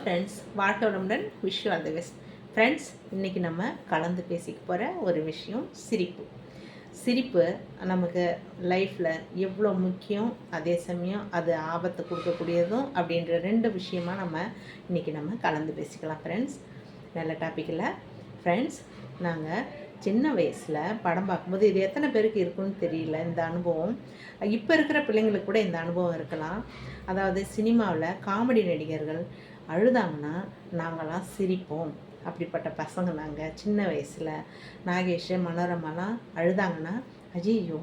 Friends வாழ்க்கை வளமுடன் wish all the best friends இன்றைக்கி நம்ம கலந்து பேசிக்க போகிற ஒரு விஷயம் சிரிப்பு. சிரிப்பு நமக்கு லைஃப்பில் எவ்வளோ முக்கியம் அதே சமயம் அது ஆபத்தை கொடுக்கக்கூடியதும் அப்படின்ற ரெண்டு விஷயமா நம்ம இன்றைக்கி நம்ம கலந்து பேசிக்கலாம் ஃப்ரெண்ட்ஸ் நல்ல டாப்பிக்கில் ஃப்ரெண்ட்ஸ் நாங்கள் சின்ன வயசில் படம் பார்க்கும்போது இது எத்தனை பேருக்கு இருக்குன்னு தெரியல இந்த அனுபவம். இப்போ இருக்கிற பிள்ளைங்களுக்கு கூட இந்த அனுபவம் இருக்கலாம். அதாவது சினிமாவில் காமெடி நடிகர்கள் அழுதாங்கன்னா நாங்களாம் சிரிப்போம். அப்படிப்பட்ட பசங்க நாங்கள் சின்ன வயசில். நாகேஷ் மனோரமாலாம் அழுதாங்கன்னா அஜய்யோ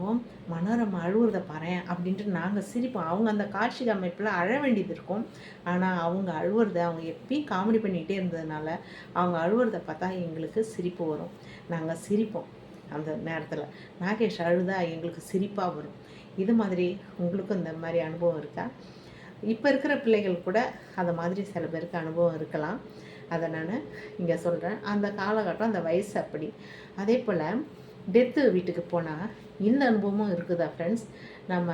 மனோரமா அழுவுறத பாரு அப்படின்ட்டு நாங்கள் சிரிப்போம். அவங்க அந்த காட்சி அமைப்பில் அழ வேண்டியது இருக்கும். ஆனால் அவங்க அழுவுறத அவங்க எப்பயும் காமெடி பண்ணிகிட்டே இருந்ததுனால அவங்க அழுவுறத பார்த்தா எங்களுக்கு சிரிப்பு வரும். நாங்கள் சிரிப்போம் அந்த நேரத்தில். நாகேஷ் அழுதா? எங்களுக்கு சிரிப்பாக வரும். இது மாதிரி உங்களுக்கும் இந்த மாதிரி அனுபவம் இருக்கா? இப்போ இருக்கிற பிள்ளைகள் கூட அதை மாதிரி சில பேருக்கு அனுபவம் இருக்கலாம். அதை நான் இங்கே சொல்கிறேன் அந்த காலகட்டம் அந்த வயசு அப்படி. அதே போல் டெத்து வீட்டுக்கு போனால் இந்த அனுபவமும் இருக்குதா ஃப்ரெண்ட்ஸ் நம்ம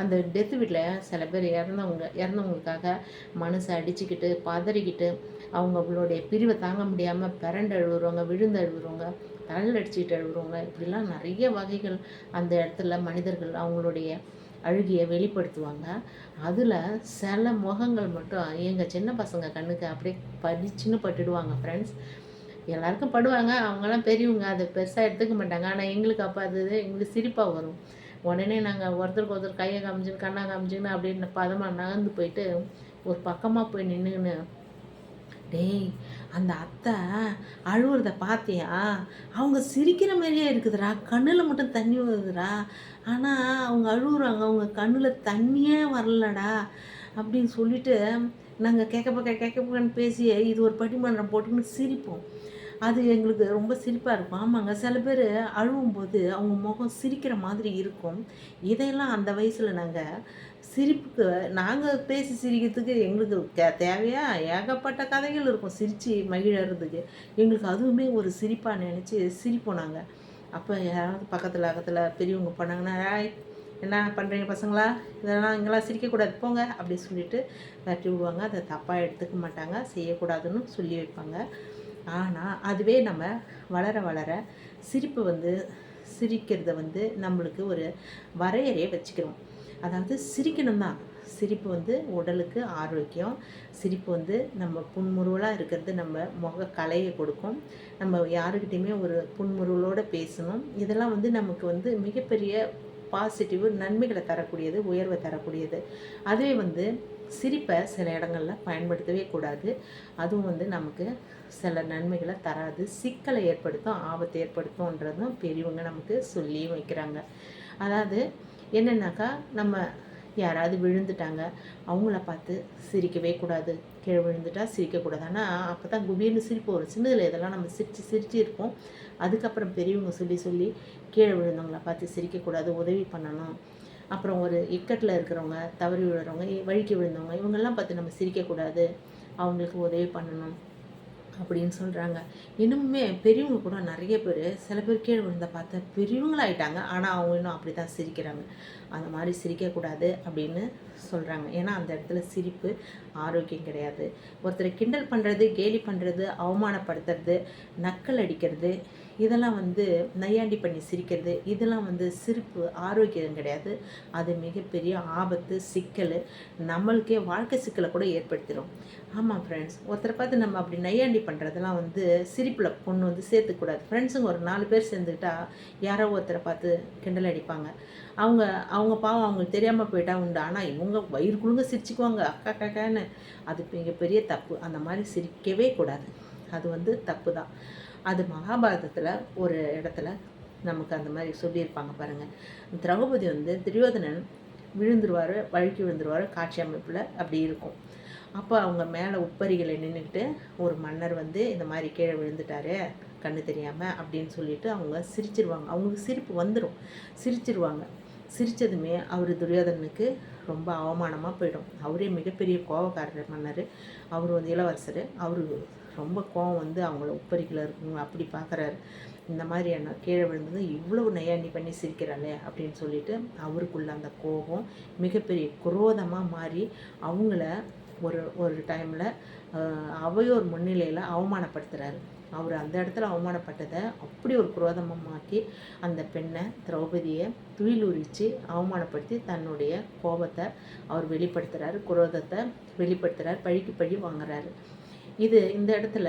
அந்த டெத்து வீட்டில் சில பேர் இறந்தவங்க இறந்தவங்களுக்காக மனசை அடிச்சுக்கிட்டு பதறிக்கிட்டு அவங்களுடைய பிரிவை தாங்க முடியாமல் பிறண்டு அழுகுறவங்க விழுந்து அழுகுறவங்க தழல் அடிச்சுக்கிட்டு அழுகுறவங்க இப்படிலாம் நிறைய வகைகள் அந்த இடத்துல மனிதர்கள் அவங்களுடைய அழுகியை வெளிப்படுத்துவாங்க. அதில் சில முகங்கள் மட்டும் எங்கள் சின்ன பசங்க கண்ணுக்கு அப்படியே படிச்சுன்னு பட்டுடுவாங்க ஃப்ரெண்ட்ஸ் எல்லாருக்கும் படுவாங்க. அவங்கெல்லாம் பெரியவங்க அதை பெருசாக எடுத்துக்க மாட்டாங்க. ஆனால் எங்களுக்கு அப்போ அது எங்களுக்கு சிரிப்பாக வரும். உடனே நாங்கள் ஒருத்தருக்கு ஒருத்தர் கையை காமிச்சுன்னு கண்ணா காமிச்சுன்னு அப்படின்னு பதமாக நகர்ந்து போயிட்டு ஒரு பக்கமாக போய் நின்றுன்னு டேய் அந்த அத்தை அழுவுறத பார்த்தியா அவங்க சிரிக்கிற மாதிரியே இருக்குதுடா. கண்ணில் மட்டும் தண்ணி வருதுடா. ஆனால் அவங்க அழுகுறாங்க அவங்க கண்ணில் தண்ணியே வரலடா. அப்படின்னு சொல்லிட்டு நாங்கள் கேட்க பக்க கேட்க பக்கன்னு பேசி இது ஒரு பட்டிமன்றம் போட்டுக்கின்னு சிரிப்போம். அது எங்களுக்கு ரொம்ப சிரிப்பாக இருக்கும். ஆமாங்க. சில பேர் அழுவும்போது அவங்க முகம் சிரிக்கிற மாதிரி இருக்கும். இதையெல்லாம் அந்த வயசில் நாங்கள் சிரிப்புக்கு நாங்கள் பேசி சிரிக்கிறதுக்கு எங்களுக்கு தே தேவையாக ஏகப்பட்ட கதைகள் இருக்கும். சிரித்து மகிழறதுக்கு. எங்களுக்கு அதுவுமே ஒரு சிரிப்பாக நினச்சி சிரிப்போம் நாங்கள் அப்போ யாராவது பக்கத்தில் அக்கத்தில் பெரியவங்க பண்ணாங்கன்னா என்ன பண்ணுறீங்க பசங்களா? இதெல்லாம் இங்கெல்லாம் சிரிக்கக்கூடாது. போங்க. அப்படி சொல்லிட்டு தட்டி விடுவாங்க. அதை தப்பாக எடுத்துக்க மாட்டாங்க. செய்யக்கூடாதுன்னு சொல்லி வைப்பாங்க. ஆனால் அதுவே நம்ம வளர வளர சிரிப்பு வந்து சிரிக்கிறத வந்து நம்மளுக்கு ஒரு வரையறையை வச்சுக்கிறோம். அதாவது சிரிக்கணும் தான் சிரிப்பு வந்து உடலுக்கு ஆரோக்கியம் சிரிப்பு வந்து நம்ம புன்முறுவலாக இருக்கிறது நம்ம முக கலையை கொடுக்கும். நம்ம யாருக்கிட்டையுமே ஒரு புன்முறுவலோடு பேசணும். இதெல்லாம் வந்து நமக்கு வந்து மிகப்பெரிய பாசிட்டிவ் நன்மைகளை தரக்கூடியது உயர்வை தரக்கூடியது. அதுவே வந்து சிரிப்பை சில இடங்களில் பயன்படுத்தவே கூடாது. அதுவும் வந்து நமக்கு சில நன்மைகளை தராது. சிக்கலை ஏற்படுத்தும் ஆபத்தை ஏற்படுத்தும்ன்றதும் பெரியவங்க நமக்கு சொல்லியும் வைக்கிறாங்க. அதாவது என்னென்னாக்கா நம்ம யாராவது விழுந்துட்டாங்க அவங்கள பார்த்து சிரிக்கவே கூடாது. கீழே விழுந்துட்டா சிரிக்கக்கூடாது ஆனால் அப்போ தான் குபீர்னு சிரிப்பு வரும். சின்னதில் இதெல்லாம் நம்ம சிரித்து சிரித்து இருப்போம். அதுக்கப்புறம் பெரியவங்க சொல்லி சொல்லி கீழே விழுந்தவங்கள பார்த்து சிரிக்கக்கூடாது உதவி பண்ணணும். அப்புறம் ஒரு இக்கட்டில் இருக்கிறவங்க தவறி விழுறவங்க வழுக்கி விழுந்தவங்க இவங்கெல்லாம் பார்த்து நம்ம சிரிக்கக்கூடாது அவங்களுக்கு உதவி பண்ணணும் அப்படின்னு சொல்கிறாங்க இன்னுமே பெரியவங்க கூட நிறைய பேர் சில பேர் கீழே விழுந்த பார்த்த பெரியவங்களாயிட்டாங்க. ஆனால் அவங்க இன்னும் அப்படி தான் சிரிக்கிறாங்க. அந்த மாதிரி சிரிக்கக்கூடாது அப்படின்னு சொல்கிறாங்க ஏன்னா அந்த இடத்துல சிரிப்பு ஆரோக்கியம் கிடையாது. ஒருத்தரை கிண்டல் பண்ணுறது கேலி பண்ணுறது அவமானப்படுத்துறது நக்கல் அடிக்கிறது இதெல்லாம் வந்து நையாண்டி பண்ணி சிரிக்கிறது இதெல்லாம் வந்து சிரிப்பு ஆரோக்கியம் கிடையாது. அது மிகப்பெரிய ஆபத்து சிக்கல். நம்மளுக்கே வாழ்க்கை சிக்கலை கூட ஏற்படுத்திடும் ஆமாம் ஃப்ரெண்ட்ஸ் ஒருத்தரை பார்த்து நம்ம அப்படி நையாண்டி பண்ணுறதெல்லாம் வந்து சிரிப்பில் பொண்ணு வந்து சேர்த்துக்கூடாது. ஃப்ரெண்ட்ஸுங்க ஒரு நாலு பேர் சேர்ந்துக்கிட்டா யாரோ ஒருத்தரை பார்த்து கிண்டல் அடிப்பாங்க. அவங்க அவங்க பாவம் அவங்களுக்கு தெரியாமல் போயிட்டா உண்டு. ஆனால் இவங்க வயிறு குழுங்க சிரிச்சுக்குவாங்க. அக்கா கக்கான்னு அது மிகப்பெரிய தப்பு. அந்த மாதிரி சிரிக்கவே கூடாது. அது வந்து தப்பு தான். அது மகாபாரதத்தில் ஒரு இடத்துல நமக்கு அந்த மாதிரி சொல்லியிருப்பாங்க பாருங்கள் திரௌபதி வந்து துரியோதனன் விழுந்துருவார் வழுக்கி விழுந்துருவார் காட்சி அமைப்பில் அப்படி இருக்கும். அப்போ அவங்க மேலே உப்பரிகளை நின்றுக்கிட்டு ஒரு மன்னர் வந்து இந்த மாதிரி கீழே விழுந்துட்டாரு கண்ணு தெரியாமல் அப்படின்னு சொல்லிட்டு அவங்க சிரிச்சிருவாங்க. அவங்களுக்கு சிரிப்பு வந்துடும் சிரிச்சிருவாங்க. சிரித்ததுமே அவர் துரியோதனனுக்கு ரொம்ப அவமானமாக போயிடும். அவரே மிகப்பெரிய கோபக்காரர் மன்னர். அவர் வந்து இளவரசர். அவர் ரொம்ப கோவம் வந்து அவங்கள உப்பரிக்கல இருக்குங்க அப்படி பார்க்குறாரு இந்த மாதிரி என்ன கீழே விழுந்தது இவ்வளவு நயாண்டி பண்ணி சிரிக்கிறாளே அப்படின்னு சொல்லிட்டு அவருக்குள்ள அந்த கோபம் மிகப்பெரிய குரோதமாக மாறி அவங்கள ஒரு ஒரு டைமில் அவையோர் முன்னிலையில் அவமானப்படுத்துகிறாரு அவர் அந்த இடத்துல அவமானப்பட்டதை அப்படி ஒரு குரோதமாக மாற்றி அந்த பெண்ணை திரௌபதியை துயிலுரித்து அவமானப்படுத்தி தன்னுடைய கோபத்தை அவர் வெளிப்படுத்துகிறாரு குரோதத்தை வெளிப்படுத்துகிறார் பழிக்கு பழி வாங்குறாரு. இது இந்த இடத்துல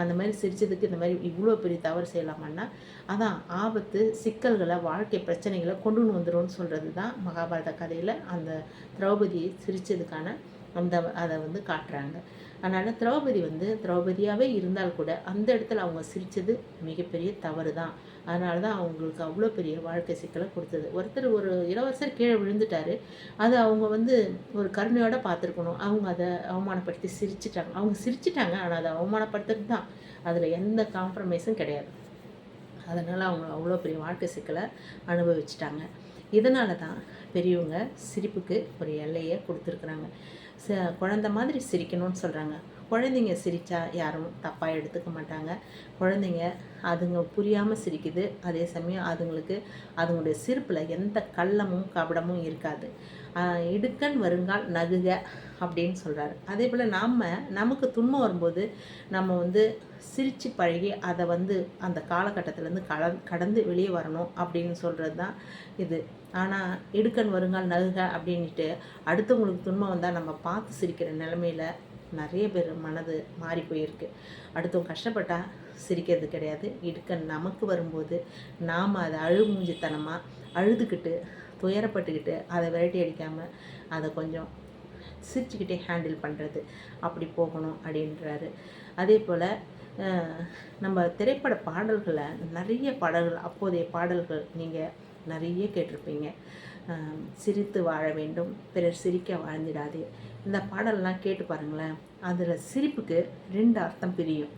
அந்த மாதிரி சிரிச்சதுக்கு இந்த மாதிரி இவ்வளோ பெரிய தவறு செய்யலாமான்னா அதான் ஆபத்து சிக்கல்களை வாழ்க்கை பிரச்சனைகளை கொண்டு வந்துடும் சொல்கிறது தான் மகாபாரத கதையில் அந்த திரௌபதியை சிரித்ததுக்கான அந்த அதை வந்து காட்டுறாங்க. அதனால் திரௌபதி வந்து திரௌபதியாகவே இருந்தால் கூட அந்த இடத்துல அவங்க சிரித்தது மிகப்பெரிய தவறு தான். அதனால தான் அவங்களுக்கு அவ்வளோ பெரிய வாழ்க்கை சிக்கலை கொடுத்தது. ஒருத்தர் ஒரு இளவரசர் கீழே விழுந்துட்டார். அது அவங்க வந்து ஒரு கருணையோடு பார்த்துருக்கணும். அவங்க அதை அவமானப்படுத்தி சிரிச்சிட்டாங்க. அவங்க சிரிச்சிட்டாங்க ஆனால் அதை அவமானப்படுத்துறது தான். அதில் எந்த காம்ப்ரமைஸும் கிடையாது. அதனால் அவங்க அவ்வளோ பெரிய வாழ்க்கை சிக்கலை அனுபவிச்சிட்டாங்க. இதனால தான் பெரியவங்க சிரிப்புக்கு ஒரு எல்லையை கொடுத்துருக்குறாங்க. ச குழந்த மாதிரி சிரிக்கணும்னு சொல்கிறாங்க குழந்தைங்க சிரித்தா யாரும் தப்பாக எடுத்துக்க மாட்டாங்க. குழந்தைங்க அதுங்க புரியாமல் சிரிக்குது. அதே சமயம் அதுங்களுக்கு அதுங்களுடைய சிரிப்பில் எந்த கள்ளமும் கபடமும் இருக்காது. இடுக்கன் வருங்கால் நகுக அப்படின்னு சொல்கிறாரு அதே போல் நாம் நமக்கு துன்பம் வரும்போது நம்ம வந்து சிரித்து பழகி அதை வந்து அந்த காலகட்டத்திலேருந்து கல கடந்து வெளியே வரணும் அப்படின்னு சொல்கிறது தான் இது. ஆனால் இடுக்கன் வருங்கால் நகுக அப்படின்ட்டு அடுத்தவங்களுக்கு துன்பம் வந்தால் நம்ம பார்த்து சிரிக்கிற நிலமையில் நிறைய பேர் மனது மாறி போயிருக்கு. அடுத்தவங்க கஷ்டப்பட்டால் சிரிக்கிறது கிடையாது. இடுக்க நமக்கு வரும்போது நாம் அதை அழுமூஞ்சித்தனமாக அழுதுகிட்டு துயரப்பட்டுக்கிட்டு அதை விரட்டி அடிக்காமல் அதை கொஞ்சம் சிரிச்சுக்கிட்டே ஹேண்டில் பண்ணுறது அப்படி போகணும் அப்படின்றாரு. அதே போல் நம்ம திரைப்பட பாடல்களை நிறைய பாடல்கள் அப்போதைய பாடல்கள் நீங்கள் நிறைய கேட்டிருப்பீங்க. சிரித்து வாழ வேண்டும் பிறர் சிரிக்க வாழ்ந்திடாதே இந்த பாடலெலாம் கேட்டு பாருங்களேன். அதில் சிரிப்புக்கு ரெண்டு அர்த்தம் பிரியும்.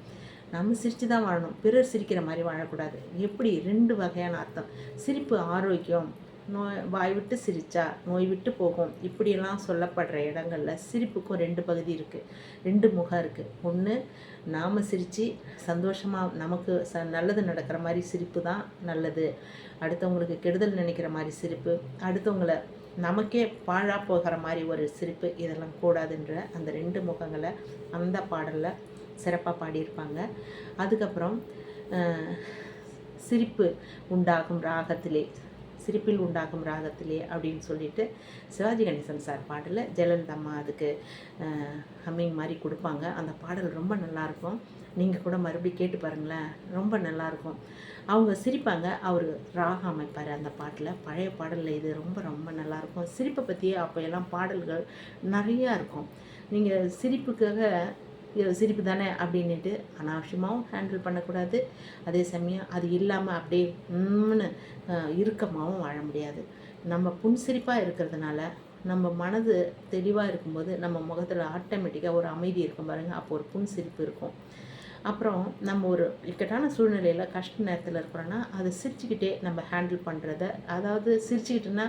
நம்ம சிரித்து தான் வாழணும். பிறர் சிரிக்கிற மாதிரி வாழக்கூடாது. எப்படி? ரெண்டு வகையான அர்த்தம். சிரிப்பு ஆரோக்கியம். நோய் வாய் விட்டு சிரித்தா நோய் விட்டு போகும். இப்படியெல்லாம் சொல்லப்படுற இடங்களில் சிரிப்புக்கும் ரெண்டு பகுதி இருக்குது ரெண்டு முகம் இருக்குது ஒன்று நாம் சிரித்து சந்தோஷமாக நமக்கு ச நல்லது நடக்கிற மாதிரி சிரிப்பு தான் நல்லது. அடுத்தவங்களுக்கு கெடுதல் நினைக்கிற மாதிரி சிரிப்பு. அடுத்தவங்களை நமக்கே பாழாக போகிற மாதிரி ஒரு சிரிப்பு இதெல்லாம் கூடாதுன்ற அந்த ரெண்டு முகங்களை அந்த பாடலில் சிறப்பாக பாடியிருப்பாங்க. அதுக்கப்புறம் சிரிப்பு உண்டாகும் ராகத்திலே. சிரிப்பில் உண்டாகும் ராகத்திலே அப்படின்னு சொல்லிட்டு சிவாஜி கணேசன் சார் பாட்டில் ஜெயலலிதம்மா அதுக்கு ஹம்மிங் மாதிரி கொடுப்பாங்க. அந்த பாடல் ரொம்ப நல்லாயிருக்கும். நீங்கள் கூட மறுபடியும் கேட்டு பாருங்களேன். ரொம்ப நல்லாயிருக்கும். அவங்க சிரிப்பாங்க. அவர் ராகம் அமைப்பார் அந்த பாட்டில். பழைய பாடலில் இது ரொம்ப ரொம்ப நல்லாயிருக்கும். சிரிப்பை பற்றி அப்போ எல்லாம் பாடல்கள் நிறையா இருக்கும். நீங்கள் சிரிப்புக்காக சிரிப்பு தானே அப்படின்ட்டு அனாவசியமாகவும் ஹேண்டில் பண்ணக்கூடாது. அதே சமயம் அது இல்லாமல் அப்படியே இறுக்கமாகவும் வாழ முடியாது. நம்ம புன்சிரிப்பாக இருக்கிறதுனால நம்ம மனது தெளிவாக இருக்கும்போது நம்ம முகத்தில் ஆட்டோமேட்டிக்காக ஒரு அமைதி இருக்கும் பாருங்கள் அப்போ ஒரு புன்சிரிப்பு இருக்கும். அப்புறம் நம்ம ஒரு இக்கட்டான சூழ்நிலையில் கஷ்ட நேரத்தில் இருக்கிறோன்னா அதை சிரிச்சுக்கிட்டே நம்ம ஹேண்டில் பண்ணுறத அதாவது சிரிச்சுக்கிட்டோன்னா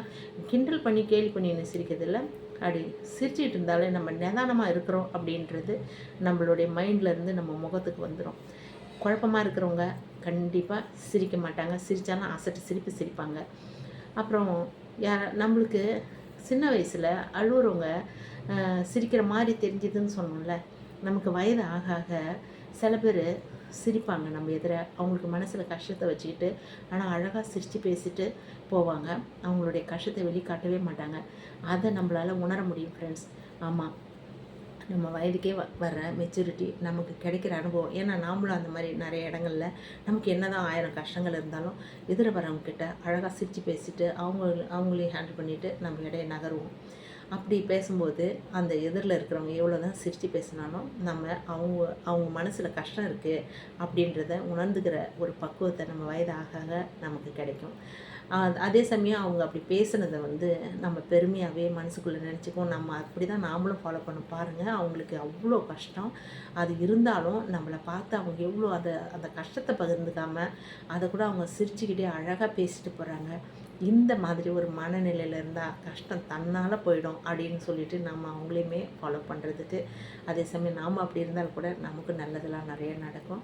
கிண்டல் பண்ணி கேலி பண்ணி சிரிக்கிறதில்ல? அப்படி சிரிச்சிட்டு இருந்தாலே நம்ம நிதானமாக இருக்கிறோம் அப்படின்றது நம்மளுடைய மைண்ட்லேருந்து நம்ம முகத்துக்கு வந்துடும் குழப்பமாக இருக்கிறவங்க கண்டிப்பாக சிரிக்க மாட்டாங்க. சிரித்தாலும் அசட்டு சிரிப்பு சிரிப்பாங்க. அப்புறம் யா நம்மளுக்கு சின்ன வயசில் அழுவுறவங்க சிரிக்கிற மாதிரி தெரிஞ்சுதுன்னு சொன்னோம்ல நமக்கு வயது ஆக ஆக சில பேர் சிரிப்பாங்க நம்ம எதிர. அவங்களுக்கு மனசில் கஷ்டத்தை வச்சுக்கிட்டு ஆனால் அழகாக சிரித்து பேசிட்டு போவாங்க. அவங்களுடைய கஷ்டத்தை வெளிக்காட்டவே மாட்டாங்க. அதை நம்மளால் உணர முடியும் ஃப்ரெண்ட்ஸ் ஆமாம் நம்ம வயதுக்கே வ வர்ற மெச்சூரிட்டி நமக்கு கிடைக்கிற அனுபவம். ஏன்னா நாமளும் அந்த மாதிரி நிறைய இடங்களில் நமக்கு என்ன தான் ஆயிரம் கஷ்டங்கள் இருந்தாலும் எதிர வரவங்கக்கிட்ட அழகாக சிரித்து பேசிட்டு அவங்க அவங்களையும் ஹேண்டில் பண்ணிவிட்டு நம்ம இடையே நகருவோம். அப்படி பேசும்போது அந்த எதிரில் இருக்கிறவங்க எவ்வளோ தான் சிரித்து பேசினாலும் நம்ம அவங்க அவங்க மனசில் கஷ்டம் இருக்குது அப்படின்றத உணர்ந்துக்கிற ஒரு பக்குவத்தை நம்ம வயதாக நமக்கு கிடைக்கும். அதே சமயம் அவங்க அப்படி பேசுனதை வந்து நம்ம பெருமையாகவே மனசுக்குள்ளே நினச்சிக்குவோம். நம்ம அப்படி தான் நாமளும் ஃபாலோ பண்ண பாருங்கள் அவங்களுக்கு அவ்வளோ கஷ்டம். அது இருந்தாலும் நம்மளை பார்த்து அவங்க எவ்வளோ அதை அந்த கஷ்டத்தை பகிர்ந்துக்காமல் அதை கூட அவங்க சிரிச்சுக்கிட்டே அழகாக பேசிட்டு போகிறாங்க இந்த மாதிரி ஒரு மனநிலையில் இருந்தால் கஷ்டம் தன்னால் போயிடும் அப்படின்னு சொல்லிட்டு நம்ம அவங்களையுமே ஃபாலோ பண்ணுறதுக்கு அதே சமயம் நாம் அப்படி இருந்தால் கூட நமக்கு நல்லதெல்லாம் நிறைய நடக்கும்.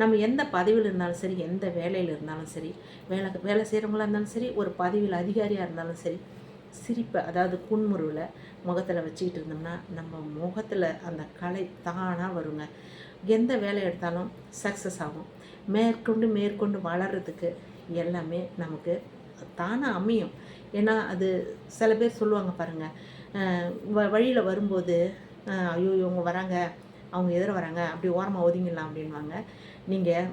நம்ம எந்த பதவியில் இருந்தாலும் சரி எந்த வேலையில் இருந்தாலும் சரி வேலை வேலை செய்கிறவங்களா இருந்தாலும் சரி ஒரு பதவியில் அதிகாரியாக இருந்தாலும் சரி சிரிப்பை அதாவது புன்முருவில் முகத்தில் வச்சுக்கிட்டு இருந்தோம்னா நம்ம முகத்தில் அந்த கலை தானாக வருங்க. எந்த வேலை எடுத்தாலும் சக்ஸஸ் ஆகும். மேற்கொண்டு மேற்கொண்டு வளர்கிறதுக்கு எல்லாமே நமக்கு தானாக அமையும். ஏன்னா அது சில பேர் சொல்லுவாங்க பாருங்கள் வ வழியில் வரும்போது ஐயோ இவங்க வராங்க அவங்க எதிர வராங்க அப்படி ஓரமாக ஒதுங்கிடலாம் அப்படின்வாங்க நீங்கள்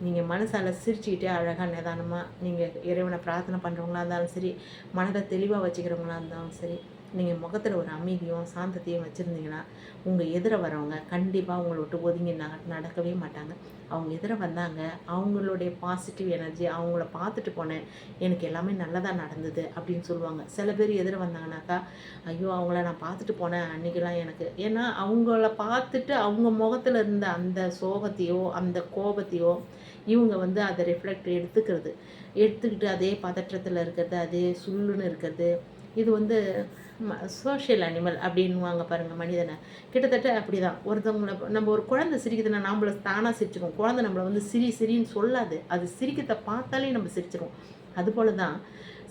நீங்கள் மனசால் சிரிச்சுக்கிட்டே அழகாக நிதானமாக நீங்கள் இறைவனை பிரார்த்தனை பண்ணுறவங்களா இருந்தாலும் சரி மனதை தெளிவாக வச்சுக்கிறவங்களா இருந்தாலும் சரி நீங்கள் முகத்தில் ஒரு அமைதியும் சாந்தத்தையும் வச்சுருந்தீங்கன்னா உங்கள் எதிர வரவங்க கண்டிப்பாக உங்களை விட்டு ஒதுங்கி நடக்கவே மாட்டாங்க. அவங்க எதிர வந்தாங்க அவங்களுடைய பாசிட்டிவ் எனர்ஜி அவங்கள பார்த்துட்டு போனேன் எனக்கு எல்லாமே நல்லதாக நடந்தது அப்படின்னு சொல்லுவாங்க. சில பேர் எதிர வந்தாங்கனாக்கா ஐயோ அவங்கள நான் பார்த்துட்டு போனேன் அன்றைக்கெல்லாம் எனக்கு. ஏன்னா அவங்கள பார்த்துட்டு அவங்க முகத்தில் இருந்த அந்த சோகத்தையோ அந்த கோபத்தையோ இவங்க வந்து அதை ரிஃப்ளெக்ட் எடுத்துக்கிறது. எடுத்துக்கிட்டு அதே பதற்றத்தில் இருக்கிறது அதே சுள்ளுன்னு இருக்கிறது இது வந்து சோஷியல் அனிமல் அப்படின்வாங்க பாருங்கள் மனிதனை. கிட்டத்தட்ட அப்படி தான் ஒருத்தவங்களை நம்ம ஒரு குழந்தை சிரிக்குதுன்னா நம்மள தானாக சிரிச்சிடும் குழந்தை நம்மளை வந்து சிரி சிரின்னு சொல்லாது. அது சிரிக்கத்தை பார்த்தாலே நம்ம சிரிச்சிடும் அதுபோல தான்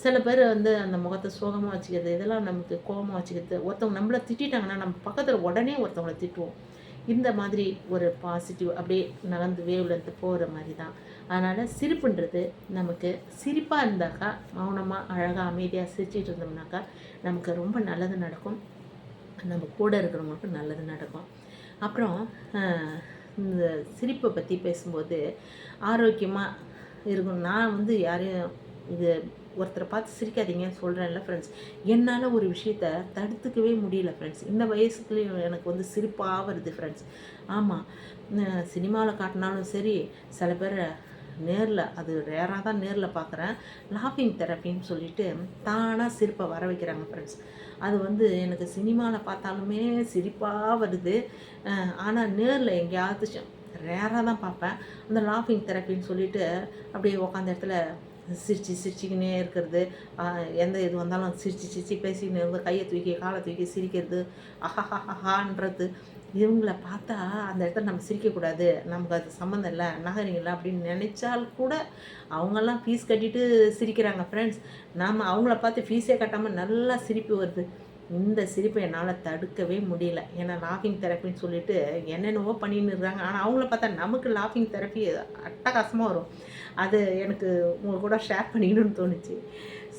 சில பேர் வந்து அந்த முகத்தை சோகமாக வச்சுக்கிறது இதெல்லாம் நமக்கு கோபமாக வச்சுக்கிறது. ஒருத்தவங்க நம்மளை திட்டாங்கன்னா நம்ம பக்கத்தில் உடனே ஒருத்தவங்களை திட்டுவோம். இந்த மாதிரி ஒரு பாசிட்டிவ் அப்படியே நகர்ந்து வேவ்லேருந்து போகிற மாதிரி தான் அதனால் சிரிப்புன்றது நமக்கு சிரிப்பாக இருந்தாக்கா மௌனமாக அழகாக அமைதியாக சிரிச்சிட்டு இருந்தோம்னாக்கா நமக்கு ரொம்ப நல்லது நடக்கும். நம்ம கூட இருக்கிறவங்களுக்கும் நல்லது நடக்கும். அப்புறம் இந்த சிரிப்பை பற்றி பேசும்போது ஆரோக்கியமாக இருக்கும் நான் வந்து யாரையும் இது ஒருத்தரை பார்த்து சிரிக்காதீங்கன்னு சொல்கிறேன்ல ஃப்ரெண்ட்ஸ் என்னால் ஒரு விஷயத்த தடுத்துக்கவே முடியல ஃப்ரெண்ட்ஸ் இந்த வயசுக்குள்ளேயும் எனக்கு வந்து சிரிப்பாக வருது ஃப்ரெண்ட்ஸ் ஆமாம் சினிமாவில் காட்டினாலும் சரி சில பேர் நேரில் அது ரேராக தான் நேரில் பார்க்குறேன் லாஃபிங் தெரப்பின்னு சொல்லிட்டு தானாக சிரிப்பை வர வைக்கிறாங்க ஃப்ரெண்ட்ஸ் அது வந்து எனக்கு சினிமாவில் பார்த்தாலுமே சிரிப்பாக வருது. ஆனால் நேரில் எங்கேயாவது ரேராக தான் பார்ப்பேன். அந்த லாஃபிங் தெரப்பின்னு சொல்லிட்டு அப்படியே உட்காந்த இடத்துல சிரிச்சு சிரிச்சுக்கினே இருக்கிறது. எந்த இது வந்தாலும் சிரிச்சு சிரிச்சு பேசிக்கின்னு இருந்து கையை தூக்கி காலை தூக்கி சிரிக்கிறது. அஹஹஹான்றது இவங்கள பார்த்தா அந்த இடத்துல நம்ம சிரிக்கக்கூடாது நமக்கு அது சம்மந்தம் இல்லை நகரிங்களா அப்படின்னு நினச்சால் கூட அவங்கெல்லாம் ஃபீஸ் கட்டிட்டு சிரிக்கிறாங்க ஃப்ரெண்ட்ஸ் நாம் அவங்கள பார்த்து ஃபீஸே கட்டாமல் நல்லா சிரிப்பு வருது. இந்த சிரிப்பை என்னால் தடுக்கவே முடியல. ஏன்னா லாஃபிங் தெரப்பின்னு சொல்லிட்டு என்னென்னவோ பண்ணின்னு இருக்காங்க. ஆனால் அவங்கள பார்த்தா நமக்கு லாஃபிங் தெரப்பி அட்டகாசமாக வரும். அது எனக்கு உங்கள் கூட ஷேர் பண்ணிக்கணும்னு தோணுச்சு.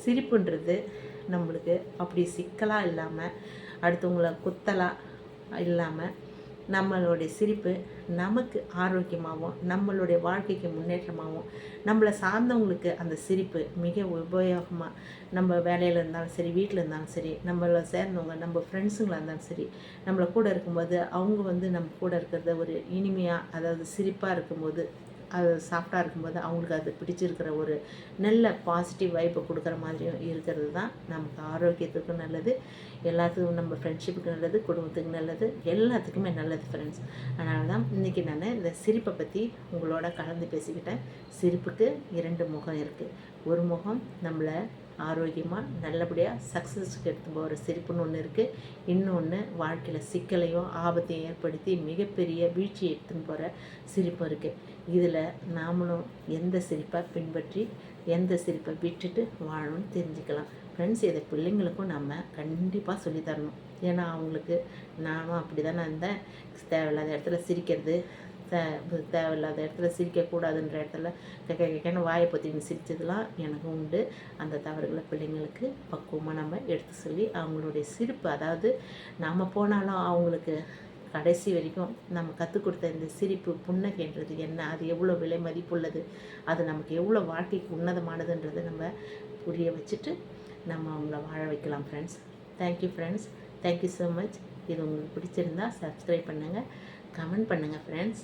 சிரிப்புன்றது நம்மளுக்கு அப்படி சிக்கலாக இல்லாமல் அடுத்தவங்களை குத்தலாக இல்லாமல் நம்மளுடைய சிரிப்பு நமக்கு ஆரோக்கியமாகவும் நம்மளுடைய வாழ்க்கைக்கு முன்னேற்றமாகவும் நம்மளை சார்ந்தவங்களுக்கு அந்த சிரிப்பு மிக உபயோகமாக நம்ம வேலையில் இருந்தாலும் சரி வீட்டில் இருந்தாலும் சரி நம்மளை சேர்ந்தவங்க நம்ம ஃப்ரெண்ட்ஸுங்களாக இருந்தாலும் சரி நம்மளை கூட இருக்கும்போது அவங்க வந்து நம்ம கூட இருக்கிறத ஒரு இனிமையாக அதாவது சிரிப்பாக இருக்கும்போது அது சாஃப்டாக இருக்கும்போது அவங்களுக்கு அது பிடிச்சிருக்கிற ஒரு நல்ல பாசிட்டிவ் வைப்பை கொடுக்குற மாதிரியும் இருக்கிறது தான் நமக்கு ஆரோக்கியத்துக்கும் நல்லது. எல்லாத்துக்கும் நம்ம ஃப்ரெண்ட்ஷிப்புக்கு நல்லது குடும்பத்துக்கு நல்லது எல்லாத்துக்குமே நல்லது ஃப்ரெண்ட்ஸ் அதனால தான் இன்றைக்கி நான் இந்த சிரிப்பை பற்றி உங்களோட கலந்து பேசிக்கிட்டேன். சிரிப்புக்கு இரண்டு முகம் இருக்குது ஒரு முகம் நம்மளை ஆரோக்கியமாக நல்லபடியாக சக்ஸஸ்க்கு எடுத்து போகிற சிரிப்புன்னு ஒன்று இருக்குது இன்னொன்று வாழ்க்கையில் சிக்கலையும் ஆபத்தையும் ஏற்படுத்தி மிகப்பெரிய வீழ்ச்சியை எடுத்துன்னு போகிற சிரிப்பும் இருக்குது இதில் நாமளும் எந்த சிரிப்பை பின்பற்றி எந்த சிரிப்பை விட்டுட்டு வாழணும்னு தெரிஞ்சுக்கலாம். ஃப்ரெண்ட்ஸ் இதை பிள்ளைங்களுக்கும் நம்ம கண்டிப்பாக சொல்லித்தரணும் ஏன்னா அவங்களுக்கு நானும் அப்படி தானே இருந்தேன். தேவையில்லாத இடத்துல சிரிக்கிறது தே தேவையில்லாத இடத்துல சிரிக்கக்கூடாதுன்ற இடத்துல கேட்க கேட்கன்னு வாயை பற்றின்னு சிரித்ததுலாம் எனக்கும் உண்டு. அந்த தவறுகளை பிள்ளைங்களுக்கு பக்குவமாக நம்ம எடுத்து சொல்லி அவங்களுடைய சிரிப்பு அதாவது நாம் போனாலும் அவங்களுக்கு கடைசி வரைக்கும் நம்ம கற்றுக் கொடுத்த இந்த சிரிப்பு புன்னகைன்றது என்ன அது எவ்வளோ விலை மதிப்புள்ளது அது நமக்கு எவ்வளோ வாழ்க்கைக்கு உன்னதமானதுன்றதை நம்ம புரிய வச்சுட்டு நம்ம அவங்கள வாழ வைக்கலாம் friends thank you friends thank you so much இது உங்களுக்கு பிடிச்சிருந்தா சப்ஸ்கிரைப் பண்ணுங்கள் கமெண்ட் பண்ணுங்கள் friends